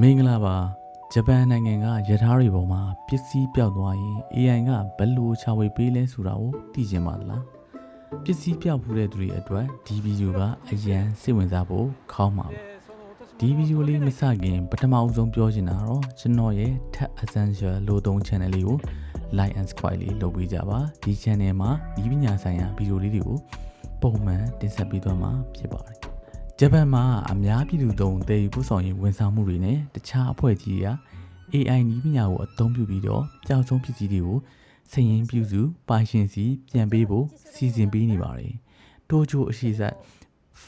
မင်္ဂလာပါဂျပန်နိုင်ငံကယထာတွေပေါ်မှာပစ္စည်းပြောက်သွားရင် AI ကဘယ်လိုချဝေပေးလဲဆိုတာကိုသိချင်ပါသလားပစ္စည်းပြောက်ဖူးတဲ့သူတွေအတွက်ဒီဗီဒီယိုကအရန်စိတ်ဝင်စားဖို့ခေါင်းပါပါဒီဗီဒီယိုလေးမစခင်ပထမအဆုံးပြောချင်တာတော့ကျွန်တော်ရဲ့ Tech Essential လို့သုံး channel လေးကို like and subscribe လေးလုပ်ပေးကြပါဒီ channel မှာဒီပညာဆိုင်ရာဗီဒီယိုလေးတွေကိုပုံမှန်တင်ဆက်ပေးသွားမှာဖြစ်ပါတယ် ဂျပန်မှာအများပြည်သူသုံးတည်ယူပို့ဆောင်ရေးဝန်ဆောင်မှုတွေနဲ့တခြားအဖွဲ့အစည်းတွေက AI နည်းပညာကိုအသုံးပြုပြီးတော့ကြောက်ဆုံးပစ္စည်းတွေကိုစည်ရင်းပြုစုပိုင်ရှင်စီပြန်ပေးဖို့စီစဉ်ပေးနေပါတယ်။တိုချိုအရှိဆက်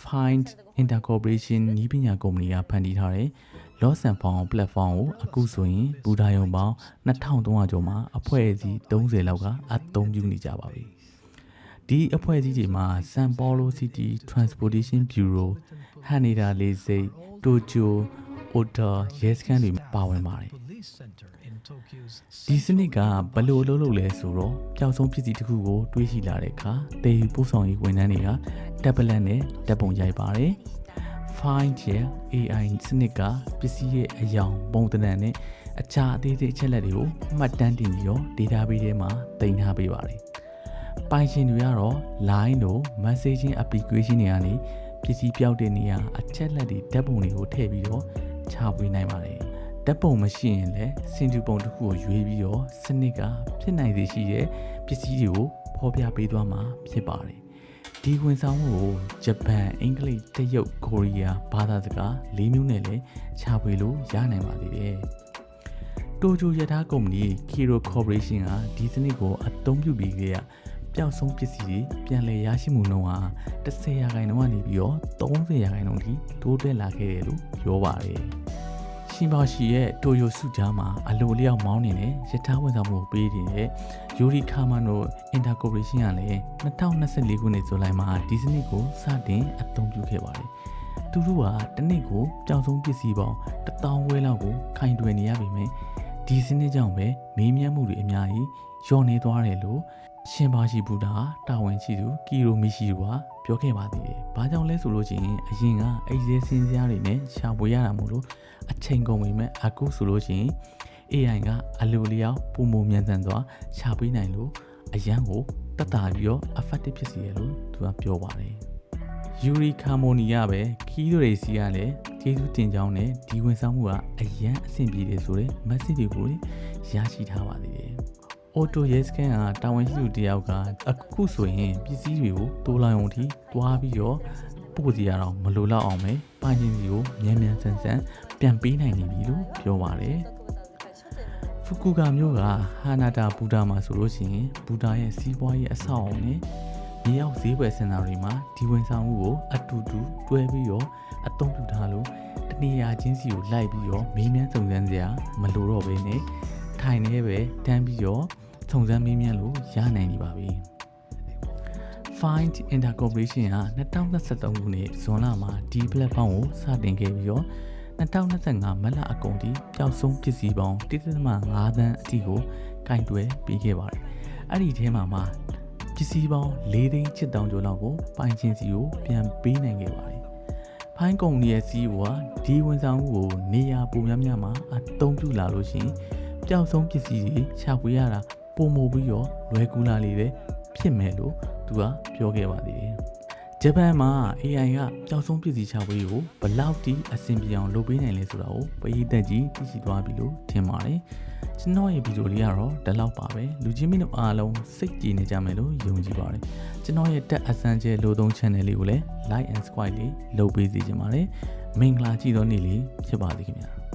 Find Intercorporation နည်းပညာကုမ္ပဏီကဖန်တီးထားတဲ့ Loss and Found platform ကိုအခုဆိုရင်ဘူဒါယုံပေါင်း2300ကျော်မှာအဖွဲ့အစည်း30လောက်က အသုံးပြုနေကြပါပြီ။ ဒီအဖွဲ့အစည်းတွေမှာ San Paulo City Transportation Bureau ဟန်နေတာလေးစိတ်တိုကျိုအိုတာရဲစခန်းတွေပါဝင်ပါတယ် police center in Tokyo's ဒီစနစ်ကဘယ်လိုလုပ်လို့လဲဆိုတော့ပျောက်ဆုံးပစ္စည်းတစ်ခုကိုတွေးရှိလာတဲ့အခါတည်ယူပို့ဆောင်ရေးဝန်ထမ်းတွေကတက်ပလက်နဲ့တက်ပုံရိုက်ပါတယ် Find ရဲ့ AI စနစ်ကပစ္စည်းရဲ့အယောင်ပုံသဏ္ဍာန်နဲ့အခြားအသေးစိတ်အချက်လက်တွေကိုမှတ်တမ်းတင်ပြီးတော့ database ထဲမှာတင်ထားပေးပါတယ် ပိုင်ရှင်တွေကတော့ line တို့ messaging application တွေကနေပစ္စည်းပြောက်တဲ့နေရာအချက်လက်တွေဓာတ်ပုံတွေကိုထည့်ပြီးတော့ချပေးနိုင်ပါတယ်ဓာတ်ပုံမရှိရင်လည်းစင်တူပုံတစ်ခုကိုရွေးပြီးတော့စနစ်ကဖြစ်နိုင်စေရှိတဲ့ပစ္စည်းတွေကိုဖော်ပြပေးသွားမှာဖြစ်ပါတယ်ဒီဝန်ဆောင်မှုကိုဂျပန်အင်္ဂလိပ်တရုတ်ကိုရီးယားဘာသာစကား၄မျိုးနဲ့လည်းချပေးလို့ရနိုင်ပါသေးတယ်တိုဂျိုယထာကုမ္ပဏီ Kiro Corporation ကဒီစနစ်ကိုအသုံးပြုပြီးခဲ့ရ ပျောက်ဆုံးပစ္စည်းတွေပြန်လည်ရရှိမှုနှုန်းဟာ10ရာခိုင်နှုန်းကနေပြီးတော့30ရာခိုင်နှုန်းထိတိုးတက်လာခဲ့တယ်လို့ပြောပါတယ်။ရှင်ပါရှိရဲ့တိုယိုစုကြားမှာအလိုလျောက်မောင်းနေတဲ့ယထာဝန်ဆောင်မှုကိုပေးနေတဲ့ယူရီကာမန်တို့အင်တာကော်ပိုရေးရှင်းကလည်း2024ခုနှစ်ဇူလိုင်မှာဒီစနစ်ကိုစတင်အသုံးပြုခဲ့ပါတယ်။သူတို့ကတစ်နှစ်ကိုပျောက်ဆုံးပစ္စည်းပေါင်း1000ဝဲလောက်ကိုခိုင်တွယ်နေရပြီမယ်ဒီစနစ်ကြောင့်ပဲမေးမြန်းမှုတွေအများကြီးလျော့နေသွားတယ်လို့ ရှင်ပါရှိဘူတာတာဝန်ရှိသူကီရိုမီရှိသူကပြောခဲ့ပါသေးတယ်။ဘာကြောင့်လဲဆိုလို့ချင်းအရင်ကအဲ့ဒီစင်းစရာတွေနဲ့ရှာဖွေရတာမို့လို့အချိန်ကုန်ပြီမဲ့အခုဆိုလို့ချင်း AI ကအလိုလျောက်ပုံမမြန်ဆန်စွာရှာပေးနိုင်လို့အရန်ကိုတက်တာပြီးတော့ effective ဖြစ်စေရလို့သူကပြောပါတယ်။ယူရီကာမိုနီကပဲခီးတို့တွေစီကလည်းကျေးဇူးတင်ကြောင်းနဲ့ဒီဝန်ဆောင်မှုကအရန်အဆင်ပြေတယ်ဆိုတဲ့ message တွေကိုရရှိထားပါသေးတယ်။ Auto Yes Scan ကတာဝန်ရှိသူတယောက်ကအခုဆိုရင်ပစ္စည်းတွေကိုတိုးလောင်အောင်ထိတွားပြီးတော့ပို့စီရအောင်မလိုတော့အောင်ပဲပါချင်းစီကိုမြန်မြန်ဆန်ဆန်ပြန်ပေးနိုင်နေပြီလို့ပြောပါတယ်။ဖူကူကာမြို့ကဟာနာတာဘူတာမှာဆိုလို့ရှိရင်ဘူတာရဲ့စီးပွားရေးအဆောက်အအုံနဲ့မြေရောက်ဈေးကွယ်စင်တာတွေမှာဒီဝန်ဆောင်မှုကိုအတူတူတွဲပြီးတော့အသုံးပြုထားလို့တနေရာချင်းစီကိုလိုက်ပြီးတော့မေးမြန်းစုံစမ်းစရာမလိုတော့ဘဲနဲ့ထိုင်နေပဲတန်းပြီးတော့ စုံစမ်းမေးမြန်းလို့ရနိုင်နေပါပြီ Find Intercorporation ဟာ2023ခုနှစ်ဇွန်လမှာဒီ platform ကိုစတင်ခဲ့ပြီးတော့2025မတ်လအကုန်ထိပျောက်ဆုံးပစ္စည်းပေါင်း1.5သန်းအထိကိုကင်တွယ်ပေးခဲ့ပါတယ်။အဲ့ဒီထဲမှာမှပစ္စည်းပေါင်း၄သိန်းချစ်တောင်ကျော်လောက်ကိုပိုင်ချင်းစီကိုပြန်ပေးနိုင်ခဲ့ပါတယ်။ဖိုင်းကုမ္ပဏီရဲ့ CEO ကဒီဝန်ဆောင်မှုကိုနေရာပုံများများမှာအသုံးပြုလာလို့ရှိရင်ပျောက်ဆုံးပစ္စည်းတွေရှာဖွေရတာ ပုံမပြီးတော့လွယ်ကူလာလေပဲဖြစ်မယ်လို့သူကပြောခဲ့ပါသေးတယ်။ဂျပန်မှာ AI ကပျောက်ဆုံးပစ္စည်းချဝေးကိုဘယ်လောက်ထိအဆင်ပြေအောင်လုပ်ပေးနိုင်လဲဆိုတာကိုပရိသတ်ကြီးသိရှိသွားပြီလို့ထင်ပါတယ်။ကျွန်တော်ရဲ့ဗီဒီယိုလေးကတော့ဒီလောက်ပါပဲ။လူချင်းမင်းတို့အားလုံးစိတ်ကြည်နေကြမယ်လို့ယုံကြည်ပါတယ်။ကျွန်တော်ရဲ့တက်အစမ်းကျဲလိုသုံး channel လေးကိုလည်း like and subscribe လေးလုပ်ပေးစီချင်ပါတယ်။မင်္ဂလာကြည့်သောနေ့လေးဖြစ်ပါစေခင်ဗျာ။